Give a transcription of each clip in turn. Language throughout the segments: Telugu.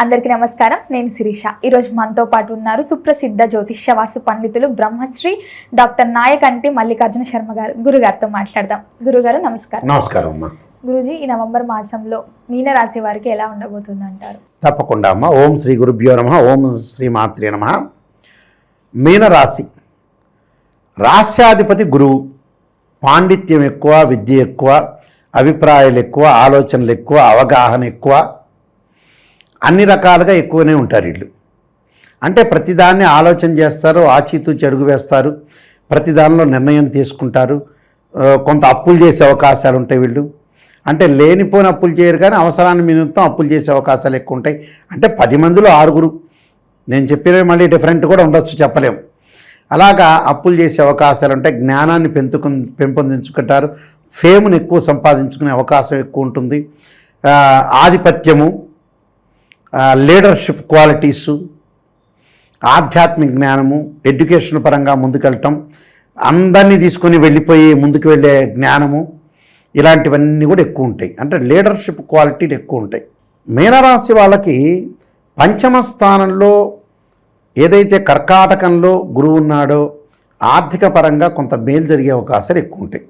అందరికీ నమస్కారం. నేను శిరీష. ఈరోజు మనతో పాటు ఉన్నారు సుప్రసిద్ధ జ్యోతిష్య వాస్తు పండితులు బ్రహ్మశ్రీ డాక్టర్ నాయకంటి మల్లికార్జున శర్మ గారు. గురుగారితో మాట్లాడదాం. గురుగారు నమస్కారం. నమస్కారం అమ్మా. గురుజీ ఈ నవంబర్ మాసంలో మీనరాశి వారికి ఎలా ఉండబోతుంది అంటారు తప్పకుండా అమ్మ. ఓం శ్రీ గురుభ్యో నమ. ఓం శ్రీ మాత్రే నమ. మీనరాశి. రాస్యాధిపతి గురువు. పాండిత్యం ఎక్కువ విద్య ఎక్కువ అభిప్రాయాలు ఎక్కువ ఆలోచనలు ఎక్కువ అవగాహన ఎక్కువ అన్ని రకాలుగా ఎక్కువనే ఉంటారు వీళ్ళు. అంటే ప్రతిదాన్ని ఆలోచన చేస్తారు ఆచితూచి అడుగు వేస్తారు ప్రతి దానిలో నిర్ణయం తీసుకుంటారు. కొంత అప్పులు చేసే అవకాశాలు ఉంటాయి వీళ్ళు. అంటే లేనిపోయిన అప్పులు చేయరు కానీ అవసరాన్ని నిమిత్తం అప్పులు చేసే అవకాశాలు ఎక్కువ ఉంటాయి. అంటే పది మందిలో ఆరుగురు. నేను చెప్పినవి మళ్ళీ డిఫరెంట్ కూడా ఉండొచ్చు చెప్పలేము. అలాగా అప్పులు చేసే అవకాశాలు ఉంటాయి జ్ఞానాన్ని పెంచుకు పెంపొందించుకుంటారు. ఫేమ్ని ఎక్కువ సంపాదించుకునే అవకాశం ఎక్కువ ఉంటుంది. ఆధిపత్యము లీడర్షిప్ క్వాలిటీసు ఆధ్యాత్మిక జ్ఞానము ఎడ్యుకేషన్ పరంగా ముందుకెళ్ళటం అందరినీ తీసుకొని వెళ్ళిపోయి ముందుకు వెళ్ళే జ్ఞానము ఇలాంటివన్నీ కూడా ఎక్కువ ఉంటాయి. అంటే లీడర్షిప్ క్వాలిటీలు ఎక్కువ ఉంటాయి. మీనరాశి వాళ్ళకి పంచమ స్థానంలో ఏదైతే కర్కాటకంలో గురువు ఉన్నాడో ఆర్థిక పరంగా కొంత మేలు జరిగే అవకాశాలు ఎక్కువ ఉంటాయి.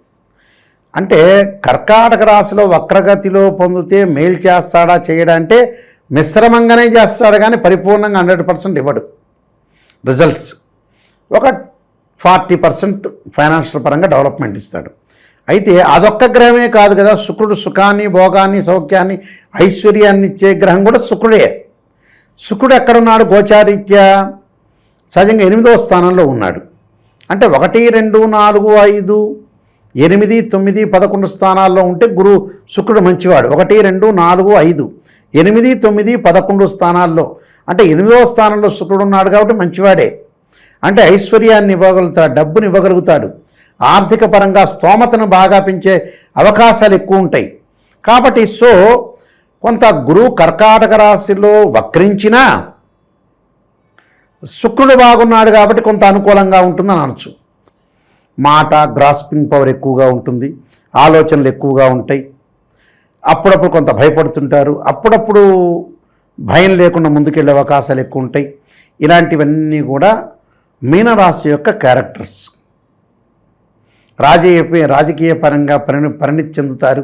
అంటే కర్కాటక రాశిలో వక్రగతిలో పొందితే మేలు చేస్తాడా చేయడా అంటే మిశ్రమంగానే చేస్తాడు కానీ పరిపూర్ణంగా హండ్రెడ్ పర్సెంట్ ఇవ్వడు. రిజల్ట్స్. ఒక ఫార్టీ పర్సెంట్ ఫైనాన్షియల్ పరంగా డెవలప్మెంట్ ఇస్తాడు. అయితే అదొక్క గ్రహమే కాదు కదా శుక్రుడు సుఖాన్ని భోగాన్ని సౌఖ్యాన్ని ఐశ్వర్యాన్ని ఇచ్చే గ్రహం కూడా శుక్రుడే. శుక్రుడు ఎక్కడున్నాడు గోచారీత్యా? సహజంగా ఎనిమిదవ స్థానంలో ఉన్నాడు. అంటే ఒకటి రెండు నాలుగు ఐదు ఎనిమిది తొమ్మిది పదకొండు స్థానాల్లో ఉంటే గురు శుక్రుడు మంచివాడు. ఒకటి రెండు నాలుగు ఐదు. ఎనిమిది తొమ్మిది పదకొండు స్థానాల్లో. అంటే ఎనిమిదవ స్థానంలో శుక్రుడు ఉన్నాడు కాబట్టి మంచివాడే. అంటే ఐశ్వర్యాన్ని ఇవ్వగలుగుతాడు డబ్బుని ఇవ్వగలుగుతాడు. ఆర్థిక పరంగా స్తోమతను బాగా పెంచే అవకాశాలు ఎక్కువ ఉంటాయి. కాబట్టి సో కొంత గురువు కర్కాటక రాశిలో వక్రించినా శుక్రుడు బాగున్నాడు కాబట్టి కొంత అనుకూలంగా ఉంటుందని అనొచ్చు. మాట గ్రాస్పింగ్ పవర్ ఎక్కువగా ఉంటుంది ఆలోచనలు ఎక్కువగా ఉంటాయి. అప్పుడప్పుడు కొంత భయపడుతుంటారు. అప్పుడప్పుడు భయం లేకుండా ముందుకెళ్ళే అవకాశాలు ఎక్కువ ఉంటాయి. ఇలాంటివన్నీ కూడా మీనరాశి యొక్క క్యారెక్టర్స్ రాజకీయ రాజకీయ పరంగా పరిణి పరిణితి చెందుతారు.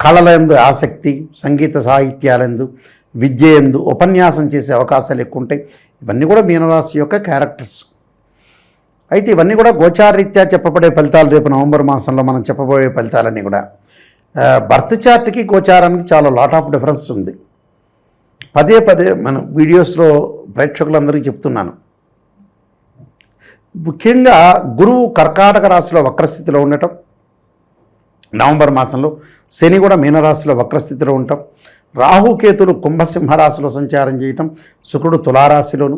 కళలందు ఆసక్తి సంగీత సాహిత్యాలందు విద్య ఎందు ఉపన్యాసం చేసే అవకాశాలు ఎక్కువ ఉంటాయి. ఇవన్నీ కూడా మీనరాశి యొక్క క్యారెక్టర్స్ అయితే ఇవన్నీ కూడా గోచారరీత్యా చెప్పబడే ఫలితాలు రేపు నవంబర్ మాసంలో మనం చెప్పబోయే ఫలితాలన్నీ కూడా. బర్త్ చార్ట్కి గోచారానికి చాలా లాట్ ఆఫ్ డిఫరెన్స్ ఉంది. పదే పదే మనం వీడియోస్లో ప్రేక్షకులందరికీ చెప్తున్నాను. ముఖ్యంగా గురువు కర్కాటక రాశిలో వక్రస్థితిలో ఉండటం నవంబర్ మాసంలో శని కూడా మీనరాశిలో వక్రస్థితిలో ఉండటం రాహుకేతులు కుంభసింహ రాశిలో సంచారం చేయటం శుక్రుడు తులారాశిలోను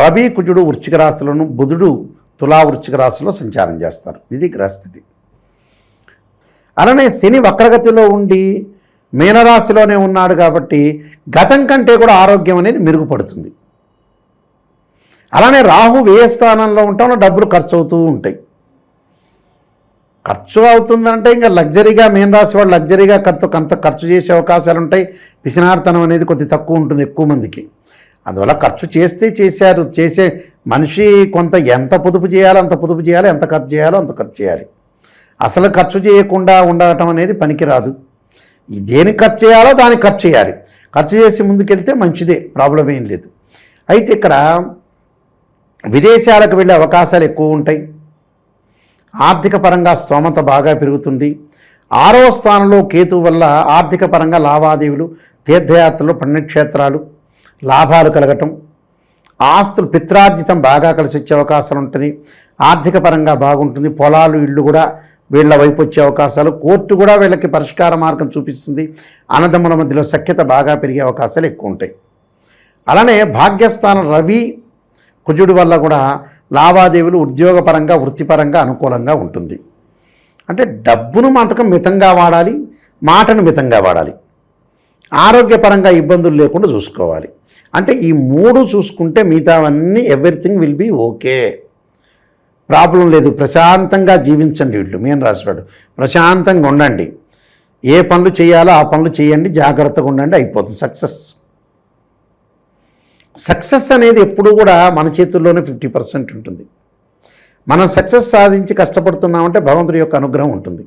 రవి కుజుడు వృశ్చిక రాశులను బుధుడు తులా వృశ్చిక రాశిలో సంచారం చేస్తారు. ఇది గ్రహస్థితి. అలానే శని వక్రగతిలో ఉండి మీనరాశిలోనే ఉన్నాడు కాబట్టి గతం కంటే కూడా ఆరోగ్యం అనేది మెరుగుపడుతుంది. అలానే రాహు వ్యయ స్థానంలో ఉండటంలో డబ్బులు ఖర్చు అవుతూ ఉంటాయి. ఖర్చు అవుతుందంటే ఇంకా లగ్జరీగా మెయిన్ రాశి వాళ్ళు లగ్జరీగా ఖర్చు కొంత ఖర్చు చేసే అవకాశాలు ఉంటాయి పిసినార్తనం అనేది కొద్ది తక్కువ ఉంటుంది ఎక్కువ మందికి. అందువల్ల ఖర్చు చేస్తే చేశారు చేసే మనిషి కొంత ఎంత పొదుపు చేయాలో అంత పొదుపు చేయాలి ఎంత ఖర్చు చేయాలో అంత ఖర్చు చేయాలి. అసలు ఖర్చు చేయకుండా ఉండటం అనేది పనికిరాదు. దేనికి ఖర్చు చేయాలో దానికి ఖర్చు చేయాలి. ఖర్చు చేసి ముందుకెళ్తే మంచిదే ప్రాబ్లం ఏం లేదు. అయితే ఇక్కడ విదేశాలకు వెళ్ళే అవకాశాలు ఎక్కువ ఉంటాయి. ఆర్థిక పరంగా స్తోమత బాగా పెరుగుతుంది. ఆరో స్థానంలో కేతు వల్ల ఆర్థిక పరంగా లావాదేవీలు తీర్థయాత్రలు పుణ్యక్షేత్రాలు లాభాలు కలగటం ఆస్తులు పిత్రార్జితం బాగా కలిసి వచ్చే అవకాశాలు ఉంటుంది. ఆర్థిక పరంగా బాగుంటుంది. పొలాలు ఇళ్ళు కూడా వీళ్ళ వైపు వచ్చే అవకాశాలు. కోర్టు కూడా వీళ్ళకి పరిష్కార మార్గం చూపిస్తుంది. అన్నదమ్ముల మధ్యలో సఖ్యత బాగా పెరిగే అవకాశాలు ఎక్కువ ఉంటాయి. అలానే భాగ్యస్థానం రవి కుజుడి వల్ల కూడా లావాదేవీలు ఉద్యోగపరంగా వృత్తిపరంగా అనుకూలంగా ఉంటుంది. అంటే డబ్బును మాటకం మితంగా వాడాలి మాటను మితంగా వాడాలి. ఆరోగ్యపరంగా ఇబ్బందులు లేకుండా చూసుకోవాలి. అంటే ఈ మూడు చూసుకుంటే మిగతావన్నీ everything will be okay problem లేదు. ప్రశాంతంగా జీవించండి వీళ్ళు. మీన రాసివాడు ప్రశాంతంగా ఉండండి. ఏ పనులు చేయాలో ఆ పనులు చేయండి. జాగ్రత్తగా ఉండండి అయిపోతుంది. సక్సెస్ సక్సెస్ అనేది ఎప్పుడు కూడా మన చేతుల్లోనే ఫిఫ్టీ పర్సెంట్ ఉంటుంది. మనం సక్సెస్ సాధించి కష్టపడుతున్నామంటే భగవంతుడి యొక్క అనుగ్రహం ఉంటుంది.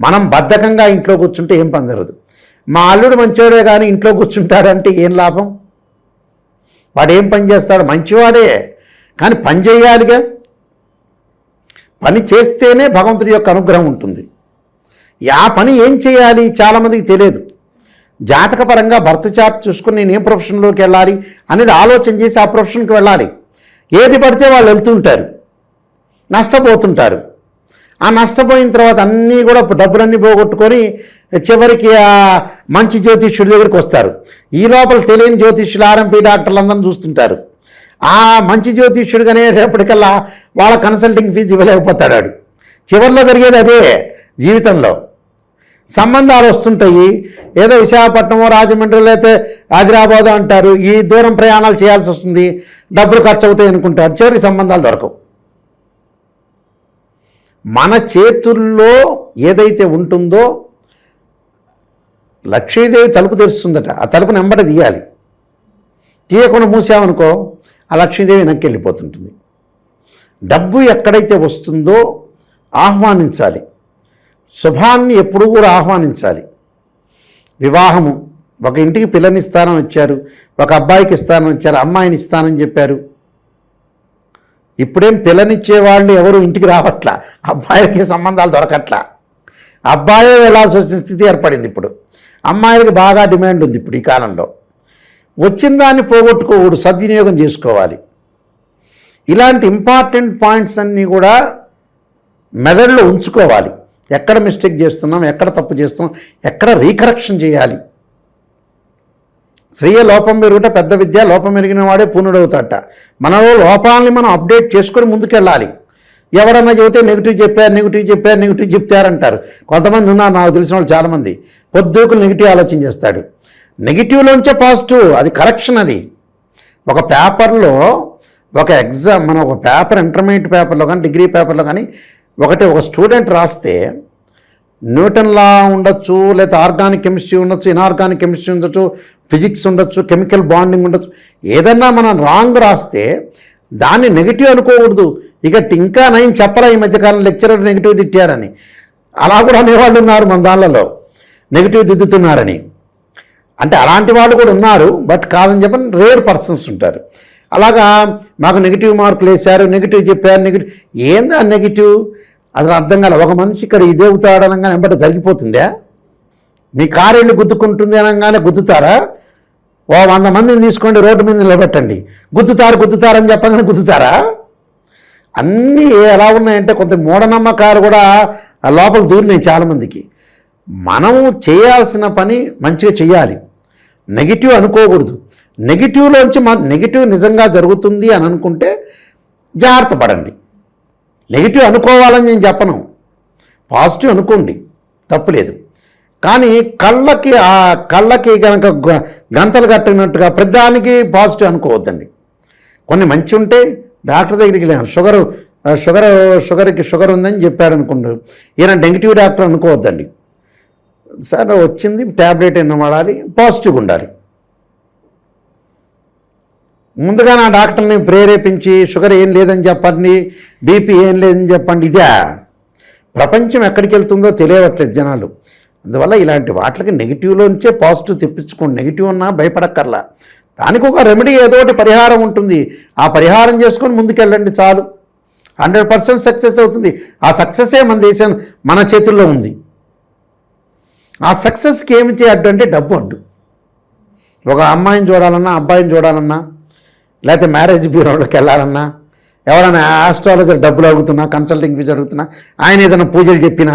మనం బద్ధకంగా ఇంట్లో కూర్చుంటే ఏం పని జరగదు. మా అల్లుడు మంచివాడే కానీ ఇంట్లో కూర్చుంటాడంటే ఏం లాభం? వాడు ఏం పని చేస్తాడు? మంచివాడే. కానీ పని చేయాలిగా. పని చేస్తేనే భగవంతుడి యొక్క అనుగ్రహం ఉంటుంది. ఆ పని ఏం చేయాలి చాలామందికి తెలియదు. జాతకపరంగా భర్త చాట్ చూసుకుని నేను ఏ ప్రొఫెషన్లోకి వెళ్ళాలి అనేది ఆలోచన చేసి ఆ ప్రొఫెషన్కి వెళ్ళాలి. ఏది పడితే వాళ్ళు వెళ్తుంటారు. నష్టపోతుంటారు. ఆ నష్టపోయిన తర్వాత అన్నీ కూడా డబ్బులన్నీ పోగొట్టుకొని చివరికి ఆ మంచి జ్యోతిష్యుడి దగ్గరికి వస్తారు. ఈ లోపల తెలియని జ్యోతిష్యులు ఆర్ఎంపీ డాక్టర్లు చూస్తుంటారు. ఆ మంచి జ్యోతిష్యుడిగానే రేపటికల్లా వాళ్ళ కన్సల్టింగ్ ఫీజు ఇవ్వలేకపోతాడు వాడు. చివరిలో జరిగేది అదే జీవితంలో. సంబంధాలు వస్తుంటాయి. ఏదో విశాఖపట్నమో రాజమండ్రిలో అయితే ఆదిరాబాదు అంటారు. ఈ దూరం ప్రయాణాలు చేయాల్సి వస్తుంది. డబ్బులు ఖర్చు అవుతాయి అనుకుంటారు. చివరి సంబంధాలు దొరకవు. మన చేతుల్లో ఏదైతే ఉంటుందో లక్ష్మీదేవి తలుపు తెరుస్తుందట. ఆ తలుపు నెంబర్ తీయాలి. తీయకుండా మూసామనుకో ఆ లక్ష్మీదేవి వెనక్కి వెళ్ళిపోతుంటుంది. డబ్బు ఎక్కడైతే వస్తుందో ఆహ్వానించాలి. శుభాన్ని ఎప్పుడూ కూడా ఆహ్వానించాలి. వివాహము ఒక ఇంటికి పిల్లని ఇస్తానని వచ్చారు ఒక అబ్బాయికి ఇస్తానని వచ్చారు అమ్మాయిని ఇస్తానని చెప్పారు. ఇప్పుడేం పిల్లనిచ్చే వాళ్ళు ఎవరు ఇంటికి రావట్లా? అబ్బాయికి సంబంధాలు దొరకట్లా? అబ్బాయే వెళ్ళాల్సి వచ్చిన స్థితి ఏర్పడింది ఇప్పుడు. అమ్మాయిలకి బాగా డిమాండ్ ఉంది ఇప్పుడు ఈ కాలంలో. వచ్చిన దాన్ని పోగొట్టుకోకూడదు సద్వినియోగం చేసుకోవాలి. ఇలాంటి ఇంపార్టెంట్ పాయింట్స్ అన్నీ కూడా మెదడులో ఉంచుకోవాలి. ఎక్కడ మిస్టేక్ చేస్తున్నాం ఎక్కడ తప్పు చేస్తున్నాం ఎక్కడ రీకరెక్షన్ చేయాలి. స్త్రీయ లోపం పెరుగుట పెద్ద విద్య లోపం పెరిగిన వాడే పూర్ణుడవుతాట. మనలో లోపాలని మనం అప్డేట్ చేసుకొని ముందుకెళ్ళాలి. ఎవడన్నా చెబితే నెగిటివ్ చెప్పారు నెగిటివ్ చెప్పారు నెగిటివ్ చెప్తారంటారు. కొంతమంది ఉన్నారు నాకు తెలిసిన వాళ్ళు చాలామంది. పొద్దుకులు నెగిటివ్ ఆలోచన చేస్తాడు. నెగిటివ్లోంచే పాజిటివ్ అది కరెక్షన్ అది. ఒక పేపర్లో ఒక ఎగ్జామ్ మనం ఒక పేపర్ ఇంటర్మీడియట్ పేపర్లో కానీ డిగ్రీ పేపర్లో కానీ ఒకటి ఒక స్టూడెంట్ రాస్తే న్యూటన్ లా ఉండొచ్చు లేదా ఆర్గానిక్ కెమిస్ట్రీ ఉండొచ్చు ఇనార్గానిక్ కెమిస్ట్రీ ఉండొచ్చు ఫిజిక్స్ ఉండొచ్చు కెమికల్ బాండింగ్ ఉండొచ్చు ఏదన్నా మనం రాంగ్ రాస్తే దాన్ని నెగిటివ్ అనుకోకూడదు. ఇక టింకా నయం చెప్పరా ఈ మధ్యకాలం లెక్చరర్ నెగిటివ్ తిట్టారని. అలా కూడా అనేవాళ్ళు ఉన్నారు మన దానిలలో. నెగిటివ్ దిద్దుతున్నారని. అంటే అలాంటి వాళ్ళు కూడా ఉన్నారు బట్ కాదని చెప్పని రేర్ పర్సన్స్ ఉంటారు. అలాగా మాకు నెగిటివ్ మార్కులు వేశారు నెగిటివ్ చెప్పారు నెగిటివ్ ఏందా నెగిటివ్ అసలు అర్థం కాలే ఒక మనిషి ఇక్కడ ఇదే అవుతాడనగానే వెంబట జరిగిపోతుందా మీ కారు వెళ్ళి గుద్దుకుంటుంది అనగానే గుద్దుతారా? ఓ వంద మందిని తీసుకోండి రోడ్డు మీద నిలబెట్టండి. గుద్దుతారు గుద్దుతారు అని చెప్పగానే గుద్దుతారా? అన్నీ ఎలా ఉన్నాయంటే కొంత మూఢనమ్మకాలు కూడా ఆ లోపల దూరినాయి చాలామందికి. మనం చేయాల్సిన పని మంచిగా చేయాలి. నెగిటివ్ అనుకోకూడదు. నెగిటివ్లోంచి మా నెగిటివ్ నిజంగా జరుగుతుంది అని అనుకుంటే జాగ్రత్త పడండి. నెగిటివ్ అనుకోవాలని నేను చెప్పను. పాజిటివ్ అనుకోండి. తప్పులేదు కానీ కళ్ళకి ఆ కళ్ళకి కనుక గ- గంతలు కట్టినట్టుగా ప్రతిదానికి పాజిటివ్ అనుకోవద్దండి. కొన్ని మంచి ఉంటే డాక్టర్ దగ్గరికి వెళ్ళాను. షుగర్ షుగర్ షుగర్కి షుగర్ ఉందని చెప్పాడు అనుకోండి ఈయన నెగిటివ్ డాక్టర్ అనుకోవద్దండి. సార్ వచ్చింది ట్యాబ్లెట్ ఎన్న వాడాలి పాజిటివ్గా ఉండాలి. ముందుగా నా డాక్టర్ని ప్రేరేపించి షుగర్ ఏం లేదని చెప్పండి బీపీ ఏం లేదని చెప్పండి ఇదే. ప్రపంచం ఎక్కడికి వెళ్తుందో తెలియవట్లేదు జనాలు. అందువల్ల ఇలాంటి వాటికి నెగిటివ్లోంచే పాజిటివ్ తెప్పించుకోండి. నెగిటివ్ ఉన్నా భయపడక్కర్లా. దానికి ఒక రెమెడీ ఏదో ఒకటి పరిహారం ఉంటుంది. ఆ పరిహారం చేసుకొని ముందుకెళ్ళండి చాలు. హండ్రెడ్ పర్సెంట్ సక్సెస్ అవుతుంది. ఆ సక్సెసే మన దేశం మన చేతుల్లో ఉంది. ఆ సక్సెస్కి ఏమిటి అడ్డు అంటే డబ్బు అడ్డు. ఒక అమ్మాయిని చూడాలన్నా అబ్బాయిని చూడాలన్నా లేకపోతే మ్యారేజ్ బ్యూరోలోకి వెళ్ళాలన్నా ఎవరైనా ఆస్ట్రాలజర్ డబ్బులు అడుగుతున్నా కన్సల్టింగ్ ఫీ జరుగుతున్నా ఆయన ఏదైనా పూజలు చెప్పినా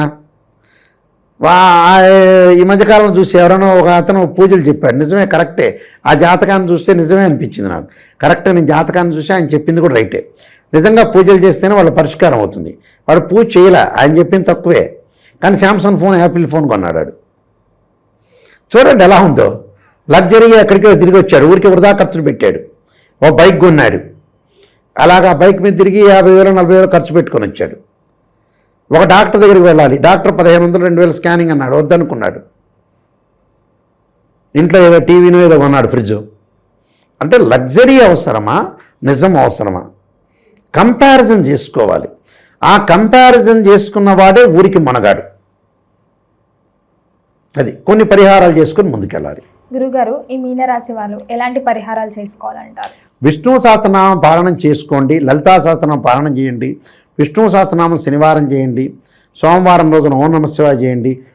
వా ఆ- ఈ మధ్యకాలం చూసి ఎవరైనా ఒక అతను పూజలు చెప్పాడు. నిజమే కరెక్టే. ఆ జాతకాన్ని చూస్తే నిజమే అనిపించింది నాకు. కరెక్టే నేను జాతకాన్ని చూసి ఆయన చెప్పింది కూడా రైటే. నిజంగా పూజలు చేస్తేనే వాళ్ళ పరిష్కారం అవుతుంది. వాడు పూజ చేయలే ఆయన చెప్పింది తక్కువే. కానీ శాంసంగ్ ఫోన్ యాపిల్ ఫోన్ కొన్నాడు చూడండి ఎలా ఉందో. లగ్జరీగా ఎక్కడికో తిరిగి వచ్చాడు. ఊరికి వృధా ఖర్చులు పెట్టాడు. ఓ బైక్ కొన్నాడు. అలాగా బైక్ మీద తిరిగి యాభై వేలు నలభై వేలు ఖర్చు పెట్టుకొని వచ్చాడు. ఒక డాక్టర్ దగ్గరికి వెళ్ళాలి. డాక్టర్ పదిహేను వందలు రెండు వేలు స్కానింగ్ అన్నాడు. వద్దనుకున్నాడు. ఇంట్లో ఏదో టీవీనో ఏదో కొన్నాడు ఫ్రిడ్జ్. అంటే లగ్జరీ అవసరమా? నిజం అవసరమా? కంపారిజన్ చేసుకోవాలి. ఆ కంపారిజన్ చేసుకున్నవాడే ఊరికి మనగాడు. అది కొన్ని పరిహారాలు చేసుకొని ముందుకెళ్ళాలి. గురుగారు ఈ మీనరాశి వాళ్ళు ఎలాంటి పరిహారాలు చేసుకోవాలంటారు? విష్ణు సహస్రనామం పాలనం చేసుకోండి. లలితా సహస్రనామం పాలనం చేయండి. విష్ణు సహస్రనామం శనివారం చేయండి. సోమవారం రోజున ఓం నమశివాయ చేయండి.